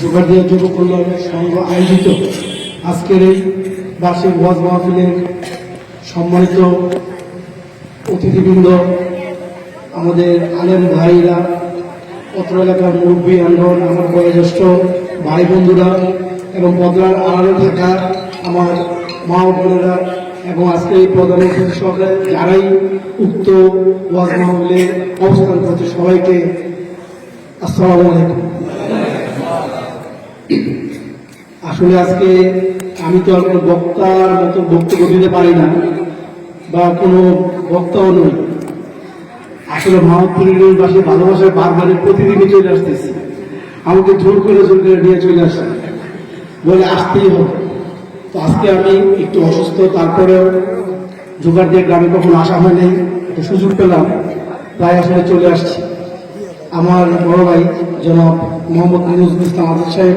যোগাড়িয়া যুব কল্যাণ সংঘ আয়োজিত। আজকের এই বার্ষিক ওয়াজ মাহফিলের সম্মানিত অতিথিবৃন্দ, আমাদের আলেম ভাইরা, পত্র এলাকার মুরব্বী আন্দোলন আমার বয়োজ্যেষ্ঠ ভাই বন্ধুরা এবং পদ্মার আড়ালে থাকা আমার মা বোনেরা এবং আজকে এই প্রধান সহকারে যারাই উক্ত ওয়াজ মাহফিলে অবস্থান করছে, সবাইকে আসসালামু আলাইকুম। আসলে আজকে আমি তো আর কোনো বক্তার মতো বক্তব্য দিতে পারি না, বা কোনো বক্তাও নই। আসলে মাহপুরের পাশে ভালোবাসার বারবারে প্রতিদিনই চলে আসতেছি। আমাকে জোর করে জোর করে নিয়ে চলে আসে। বলে আসতেই হবে। তো আজকে আমি একটু অসুস্থ, তারপরেও জোগাড় দিয়ে গ্রামে কখনো আসা হয়নি। একটা সুযোগ পেলাম, তাই আসলে চলে আসছি। আমার বড় ভাই জনাব মোহাম্মদ নজরুল ইসলাম আজাদ সাহেব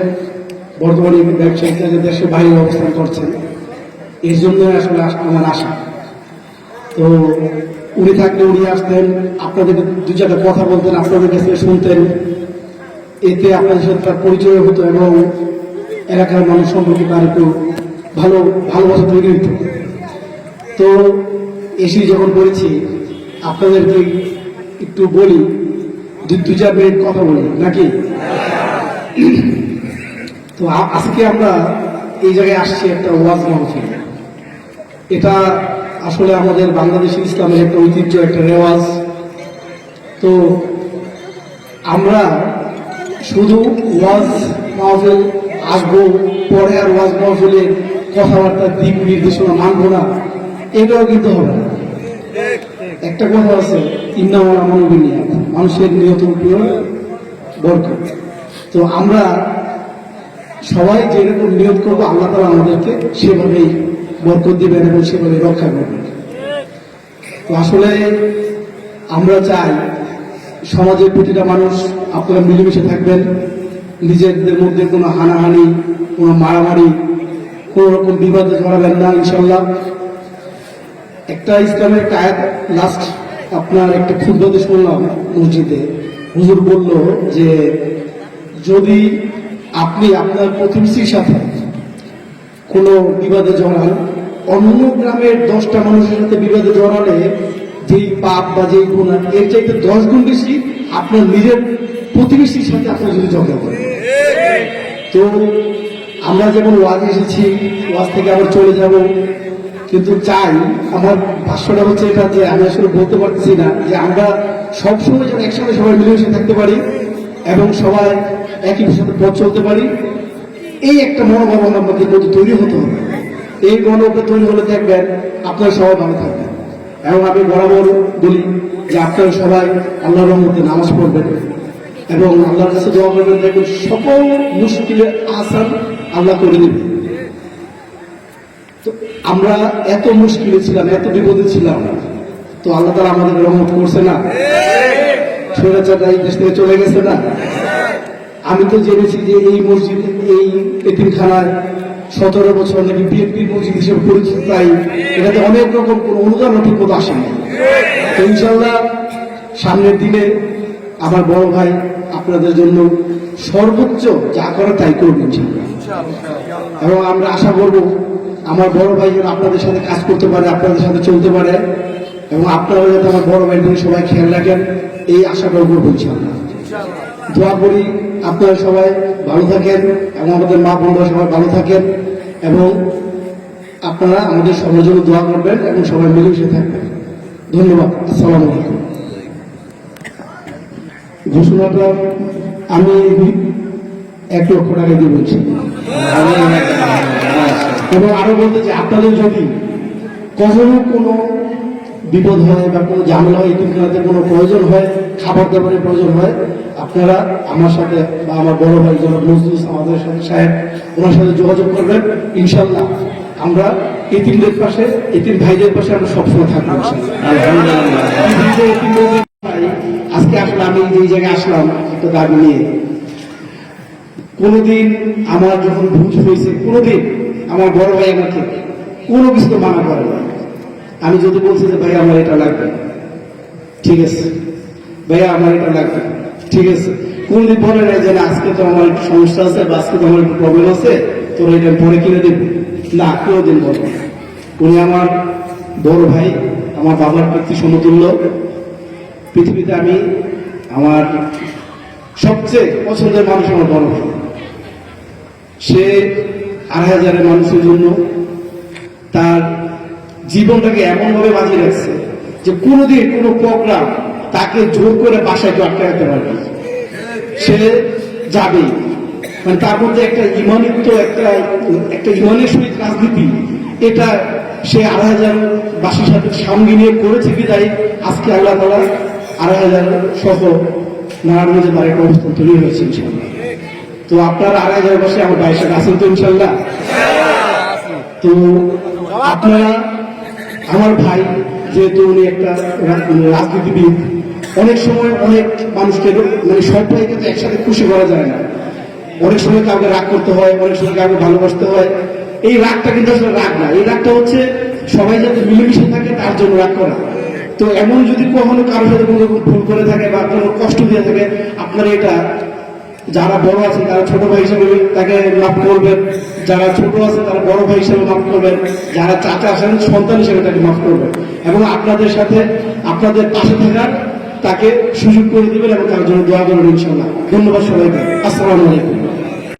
বর্তমানে ব্যবসায়িক কাজে দেশের বাইরে অবস্থান করছেন। এর জন্য আসলে আস- আমার আশা। তো উনি থাকলে উনি আসতেন, আপনাদের দু চারটা কথা বলতেন, আপনাদের কাছে শুনতেন। এতে আপনাদের সাথে তার পরিচয় হতো এবং এলাকার মানুষ সম্পর্কে তার একটু ভালো ভালোবাসা তৈরি হতো তো এসে যখন বলেছি, আপনাদেরকে একটু বলি দু দু চার কথা বলি, নাকি? তো আজকে আমরা এই জায়গায় আসছি একটা ওয়াজ মাহফিল। এটা আসলে আমাদের বাংলাদেশ ইসলামের একটা ঐতিহ্য, একটা রেওয়াজ। তো আমরা শুধু ওয়াজ মাহফিল আসব, পরে আর ওয়াজ মাহফিলের কথাবার্তা দিক নির্দেশনা মানবো না, এটাও কিন্তু হবে না। একটা কথা আছে ইন্নামার মানবী নিয়ে মানুষের নিয়ত উপর বরকত। তো আমরা সবাই যেরকম নিয়োগ করব, আল্লাহ তালা আমাদেরকে সেভাবেই বরকত দিবেন এবং সেভাবে রক্ষা করবেন। তো আসলে আমরা চাই সমাজের প্রতিটা মানুষ আপনারা মিলেমিশে থাকবেন, নিজেদের মধ্যে কোনো হানাহানি, কোনো মারামারি, কোনো রকম বিবাদে জড়াবেন না ইনশাল্লাহ একটা ইসলামের আয়াত লাস্ট আপনার একটা ক্ষুদ্রতে শুনলাম মসজিদে হুজুর বলল যে, যদি আপনি আপনার প্রতিবেশীর সাথে কোনো বিবাদে জড়ান অন্য গ্রামের দশটা মানুষের সাথে বিবাদে জড়ালে যেই পাপ বা যেই গুণা এর চাইতে দশ গুণ বেশি আপনার নিজের প্রতিবেশীর সাথে আপনার যদি ঝগড়া করেন। তো আমরা যেমন ওয়াজ এসেছি, ওয়াজ থেকে আবার চলে যাব। কিন্তু চাই, আমার ভাষ্যটা হচ্ছে এটা যে আমি আসলে বলতে পারতেছি না যে আমরা সবসময় যেন একসাথে সবাই মিলেমিশে থাকতে পারি এবং সবাই একই সাথে পথ চলতে পারি। এই একটা মনোভাব আমাদের মধ্যে তৈরি হতে হবে। এই মনোভাবটা তৈরি হলে দেখবেন আপনারা সবাই ভালো থাকবেন। এবং আমি বরাবর বলি যে আপনারা সবাই আল্লাহর রহমতে নামাজ পড়বেন এবং আল্লাহর কাছে দোয়া করবেন, দেখবেন সকল মুশকিলের আসান আল্লাহ করে দেবেন। আমরা এত মুশকিলে ছিলাম, এত বিপদে ছিলাম। তো আল্লাহ তারা আমাদের রহমত করছে না? স্বৈরাচারটা এই দেশ থেকে চলে গেছে না? আমি তো জেনেছি যে এই মসজিদ, এই এতিমখানায় সতেরো বছর নাকি বিএনপির মসজিদ হিসেবে পরিচিত, তাই এটাতে অনেক রকম কোনো অনুদান ঠিক মতো আসেনি। তো ইনশাল্লাহ সামনের দিনে আমার বড় ভাই আপনাদের জন্য সর্বোচ্চ যা করার তাই করবেন এবং আমরা আশা করব আমার বড় ভাই যেন আপনাদের সাথে কাজ করতে পারে, আপনাদের সাথে চলতে পারে, এবং আপনারাও যাতে আমার বড় ভাই দিকে সবাই খেয়াল রাখেন, এই আশাটাও করব ইনশাল্লাহ দোয়া করি আপনারা সবাই ভালো থাকেন এবং আমাদের মা বোনরা সবাই ভালো থাকেন, এবং আপনারা আমাদের সবার জন্য দোয়া করবেন এবং সবাই মিলেমিশে থাকবেন। ধন্যবাদ। আসসালামু আলাইকুম। ঘোষণাটা আমি এক লক্ষ টাকা দিয়ে বলছি। এবং আরও বলতে যে আপনাদের যদি কখনো কোনো বিপদ হয় বা কোনো ঝামেলা হয় এতিমখানাতে কোনো প্রয়োজন হয়, খাবার দাবারের প্রয়োজন হয়, আপনারা আমার সাথে বা আমার বড় ভাই জনাব নজরুল আমাদের সাথে সাহেব, ওনার সাথে যোগাযোগ করবেন। ইনশাল্লাহ আমরা এতিমদের পাশে, এতিম ভাইদের পাশে আমরা সবসময় থাকব আজকে আসলে আমি এই জায়গায় আসলাম, একটা দাবি নিয়ে। কোনোদিন আমার যখন ভুল হয়েছে, কোনোদিন আমার বড় ভাই আমাকে কোনো কিছু মানা করে না। আমি যদি বলছি যে ভাই আমার এটা লাগবে। ঠিক আছে। ভাইয়া, আমার এটা লাগবে। ঠিক আছে। কোনদিন বলে নাই যে আজকে তো আমার একটু সমস্যা আছে বা আজকে তো আমার একটু প্রবলেম আছে, তোরা এটা পরে কিনে দেব। না, কোনোদিন বলব না। উনি আমার বড় ভাই, আমার বাবার ব্যক্তি সমতুল্য। পৃথিবীতে আমি আমার সবচেয়ে পছন্দের মানুষ আমার বড় ভাই। সে আড়াই হাজারের মানুষের জন্য তার জীবনটাকে এমনভাবে বাজিয়ে রাখছে যে কোনোদিন কোনো প্রোগ্রাম তাকে জোর করে বাসায় কেউ আটকে রাখতে পারবে সে যাবে। মানে তার মধ্যে একটা ইমানিত্ব একটা একটা ইমানের সহিত রাজনীতি, এটা সে আড়াই হাজার বাসীর সাথে সঙ্গে নিয়ে করেছে বিদায় আজকে আল্লাহ তালা আড়াই হাজার সহ নারায়ণগঞ্জে তার একটা অবস্থান তৈরি হয়েছে ইনশাল্লাহ তো আপনার আড়াই হাজার বসে আমার ভাইয়ের সাথে আছেন তো ইনশাল্লাহ? তো আপনারা, আমার ভাই যেহেতু উনি একটা মানে রাজনীতিবিদ, অনেক সময় অনেক মানুষকে মানে সব ভাইকে তো একসাথে খুশি করা যায় না। অনেক সময় কাউকে রাগ করতে হয়, অনেক সময় কাউকে ভালোবাসতে হয়। এই রাগটা কিন্তু আসলে রাগ না। এই রাগটা হচ্ছে সবাই যাতে মিলেমিশে থাকে, তার জন্য রাগ করা। তো এমন যদি কখনো কারোর সাথে কোনো ভুল করে থাকে বা কোনো কষ্ট দিয়ে থাকে, আপনারা এটা যারা বড় আছে, তারা ছোট ভাই হিসেবে তাকে লাভ করবেন। যারা ছোট আছে, তারা বড় ভাই হিসেবে মাফ করবেন। যারা চাচা আছেন, সন্তান হিসেবে তাকে মাফ করবেন। এবং আপনাদের সাথে, আপনাদের পাশে থাকার তাকে সুযোগ করে দেবেন এবং তার জন্য দোয়া করবেন ইনশাল্লাহ ধন্যবাদ সবাইকে। আসসালামু আলাইকুম।